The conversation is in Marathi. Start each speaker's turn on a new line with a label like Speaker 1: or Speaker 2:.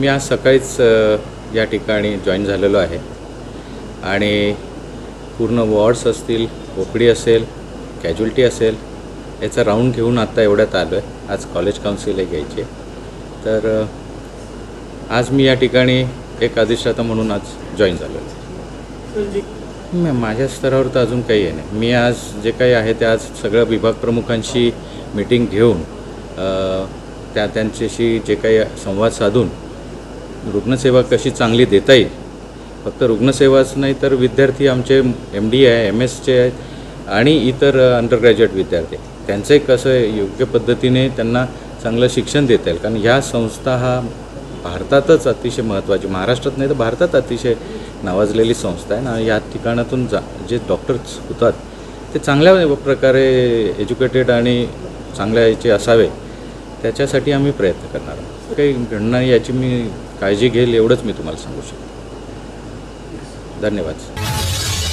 Speaker 1: मी आज सकाळीच या ठिकाणी जॉईन झालेलो आहे. आणि पूर्ण वॉर्ड्स असतील ओपडी असेल कॅज्युलिटी असेल याचा राऊंड घेऊन आत्ता एवढ्यात आलो आहे आज कॉलेज काउन्सिल आहे घ्यायची. तर आज मी या ठिकाणी एक अधिष्ठाता म्हणून आज जॉईन झालो आहे. म- माझ्या स्तरावर तर अजून काही आहे नाही. मी आज जे काही आहे ते आज सगळ्या विभाग प्रमुखांशी मीटिंग घेऊन त्या त्यांच्याशी जे काही संवाद साधून रुग्णसेवा कशी चांगली देता येईल? फक्त रुग्णसेवाच नाही तर विद्यार्थी आमचे एम डी आहे एम एसचे आहेत आणि इतर अंडरग्रॅज्युएट विद्यार्थी त्यांचे कसं योग्य पद्धतीने त्यांना चांगलं शिक्षण देता येईल. कारण ह्या संस्था हा भारतातच अतिशय महत्त्वाची महाराष्ट्रात नाही तर भारतात अतिशय नावाजलेली संस्था आहे. ना या ठिकाणातून जा जे डॉक्टर्स होतात ते चांगल्या प्रकारे एज्युकेटेड आणि चांगल्या याचे असावे त्याच्यासाठी आम्ही प्रयत्न करणार आहोत. काही घडणार याची मी काळजी घेईल एवढंच मी तुम्हाला सांगू शकतो. धन्यवाद.